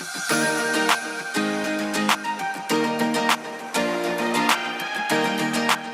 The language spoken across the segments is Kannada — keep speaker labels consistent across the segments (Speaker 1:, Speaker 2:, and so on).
Speaker 1: Música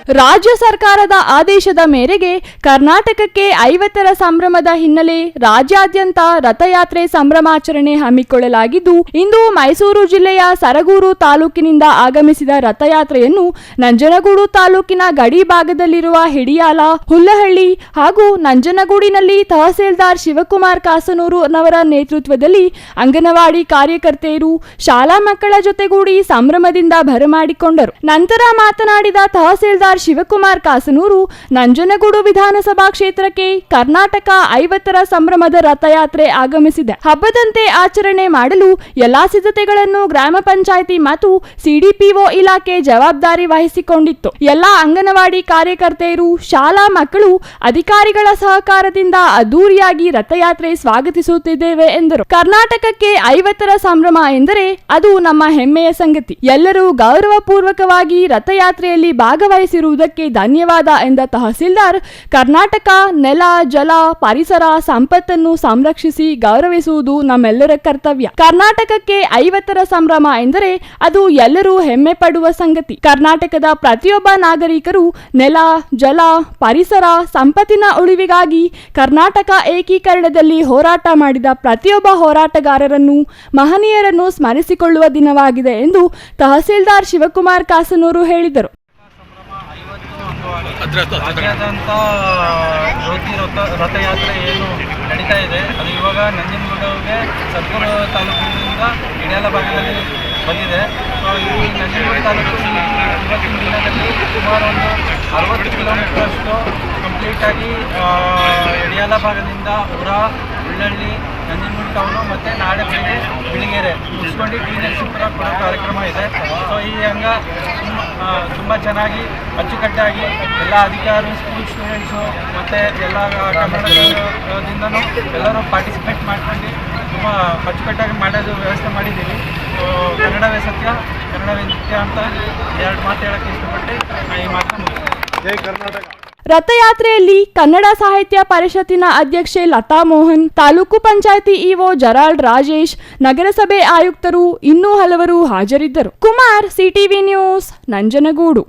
Speaker 1: ರಾಜ್ಯ ಸರ್ಕಾರದ ಆದೇಶದ ಮೇರೆಗೆ ಕರ್ನಾಟಕಕ್ಕೆ ಐವತ್ತರ ಸಂಭ್ರಮದ ಹಿನ್ನೆಲೆ ರಾಜ್ಯಾದ್ಯಂತ ರಥಯಾತ್ರೆ ಸಂಭ್ರಮಾಚರಣೆ ಹಮ್ಮಿಕೊಳ್ಳಲಾಗಿದ್ದು, ಇಂದು ಮೈಸೂರು ಜಿಲ್ಲೆಯ ಸರಗೂರು ತಾಲೂಕಿನಿಂದ ಆಗಮಿಸಿದ ರಥಯಾತ್ರೆಯನ್ನು ನಂಜನಗೂಡು ತಾಲೂಕಿನ ಗಡಿ ಭಾಗದಲ್ಲಿರುವ ಹಿಡಿಯಾಲ, ಹುಲ್ಲಹಳ್ಳಿ ಹಾಗೂ ನಂಜನಗೂಡಿನಲ್ಲಿ ತಹಸೀಲ್ದಾರ್ ಶಿವಕುಮಾರ್ ಕಾಸನೂರು ಅವರ ನೇತೃತ್ವದಲ್ಲಿ ಅಂಗನವಾಡಿ ಕಾರ್ಯಕರ್ತೆಯರು ಶಾಲಾ ಮಕ್ಕಳ ಜೊತೆಗೂಡಿ ಸಂಭ್ರಮದಿಂದ ಬರಮಾಡಿಕೊಂಡರು ನಂತರ ಮಾತನಾಡಿದ ತಹಸೀಲ್ದಾರ್ ಶಿವಕುಮಾರ್ ಕಾಸನೂರು, ನಂಜನಗೂಡು ವಿಧಾನಸಭಾ ಕ್ಷೇತ್ರಕ್ಕೆ ಕರ್ನಾಟಕ ಐವತ್ತರ ಸಂಭ್ರಮದ ರಥಯಾತ್ರೆ ಆಗಮಿಸಿದೆ. ಹಬ್ಬದಂತೆ ಆಚರಣೆ ಮಾಡಲು ಎಲ್ಲಾ ಸಿದ್ಧತೆಗಳನ್ನು ಗ್ರಾಮ ಪಂಚಾಯಿತಿ ಮತ್ತು ಸಿಡಿಪಿಒ ಇಲಾಖೆ ಜವಾಬ್ದಾರಿ ವಹಿಸಿಕೊಂಡಿತ್ತು. ಎಲ್ಲಾ ಅಂಗನವಾಡಿ ಕಾರ್ಯಕರ್ತೆಯರು, ಶಾಲಾ ಮಕ್ಕಳು, ಅಧಿಕಾರಿಗಳ ಸಹಕಾರದಿಂದ ಅದ್ದೂರಿಯಾಗಿ ರಥಯಾತ್ರೆ ಸ್ವಾಗತಿಸುತ್ತಿದ್ದೇವೆ ಎಂದರು. ಕರ್ನಾಟಕಕ್ಕೆ ಐವತ್ತರ ಸಂಭ್ರಮ ಎಂದರೆ ಅದು ನಮ್ಮ ಹೆಮ್ಮೆಯ ಸಂಗತಿ. ಎಲ್ಲರೂ ಗೌರವಪೂರ್ವಕವಾಗಿ ರಥಯಾತ್ರೆಯಲ್ಲಿ ಭಾಗವಹಿಸಿರುವುದಕ್ಕೆ ಧನ್ಯವಾದ ಎಂದ ತಹಸೀಲ್ದಾರ್. ಕರ್ನಾಟಕ ನೆಲ, ಜಲ, ಪರಿಸರ ಸಂಪತ್ತನ್ನು ಸಂರಕ್ಷಿಸಿ ಗೌರವಿಸುವುದು ನಮ್ಮೆಲ್ಲರ ಕರ್ತವ್ಯ. ಕರ್ನಾಟಕಕ್ಕೆ ಐವತ್ತರ ಸಂಭ್ರಮ ಎಂದರೆ ಅದು ಎಲ್ಲರೂ ಹೆಮ್ಮೆ ಪಡುವ ಸಂಗತಿ. ಕರ್ನಾಟಕದ ಪ್ರತಿಯೊಬ್ಬ ನಾಗರಿಕರು ನೆಲ, ಜಲ, ಪರಿಸರ ಸಂಪತ್ತಿನ ಉಳಿವಿಗಾಗಿ ಕರ್ನಾಟಕ ಏಕೀಕರಣದಲ್ಲಿ ಹೋರಾಟ ಮಾಡಿದ ಪ್ರತಿಯೊಬ್ಬ ಹೋರಾಟಗಾರರನ್ನು, ಮಹನೀಯರನ್ನು ಸ್ಮರಿಸಿಕೊಳ್ಳುವ ದಿನವಾಗಿದೆ ಎಂದು ತಹಸೀಲ್ದಾರ್ ಶಿವಕುಮಾರ್ ಕಾಸನೂರು ಹೇಳಿದರು.
Speaker 2: ರಾಜ್ಯಾದ್ಯಂತ ಜ್ಯೋತಿ ರಥ, ರಥಯಾತ್ರೆ ಏನು ನಡೀತಾ ಇದೆ, ಅದು ಇವಾಗ ನಂಜನಗೂಡಿಗೆ ಸದ್ಗುರು ತಾಲೂಕಿನಿಂದ ಇಡಿಯಾಲ ಭಾಗದಲ್ಲಿ ಬಂದಿದೆ. ಸೊ, ಈ ನಂಜನಗೂಡು ತಾಲೂಕು ಇವತ್ತಿನ ದಿನದಲ್ಲಿ ಸುಮಾರು ಒಂದು ಅರವತ್ತು ಕಿಲೋಮೀಟರಷ್ಟು ಕಂಪ್ಲೀಟಾಗಿ ಇಡಿಯಾಲ ಭಾಗದಿಂದ ಉರ ಉಳ್ಳಳ್ಳಿ ನಂಜನಗೂಡು ಟೌನು ಮತ್ತು ನಾಳೆ ಬೆಳಿಗ್ಗೆ ಬಿಳಿಗೆರೆ. ಮುಗಿಸ್ಕೊಂಡು ಟಿ ನರಸೀಪುರ ಕೊಡೋ ಕಾರ್ಯಕ್ರಮ ಇದೆ. ಸೊ ಈ ಹಂಗ ತುಂಬ ಚೆನ್ನಾಗಿ ಅಚ್ಚುಕಟ್ಟಾಗಿ ಎಲ್ಲ ಅಧಿಕಾರಿ ಸ್ಕೂಲ್ ಸ್ಟೂಡೆಂಟ್ಸು ಮತ್ತು ಎಲ್ಲ ಕನ್ನಡದಿಂದನೂ ಎಲ್ಲರೂ ಪಾರ್ಟಿಸಿಪೇಟ್ ಮಾಡ್ಕೊಂಡು ತುಂಬ ಅಚ್ಚುಕಟ್ಟಾಗಿ ಮಾಡೋದು ವ್ಯವಸ್ಥೆ ಮಾಡಿದ್ದೀವಿ. ಕನ್ನಡವೇ ಸತ್ಯ ಕನ್ನಡವೇ ನಿತ್ಯ ಅಂತ ಎರಡು ಮಾತು ಹೇಳೋಕ್ಕೆ ಇಷ್ಟಪಟ್ಟು ಈ ಜೈ ಮುಗಿಸ್ತೇನೆ.
Speaker 1: ರಥಯಾತ್ರೆಯಲ್ಲಿ ಕನ್ನಡ ಸಾಹಿತ್ಯ ಪರಿಷತ್ತಿನ ಅಧ್ಯಕ್ಷೆ ಲತಾ ಮೋಹನ್, ತಾಲೂಕು ಪಂಚಾಯಿತಿ ಇಒ ಜರಾಲ್ಡ್ ರಾಜೇಶ್, ನಗರಸಭೆ ಆಯುಕ್ತರು ಇನ್ನೂ ಹಲವರು ಹಾಜರಿದ್ದರು. Kumar, CTV news, Nanjangud.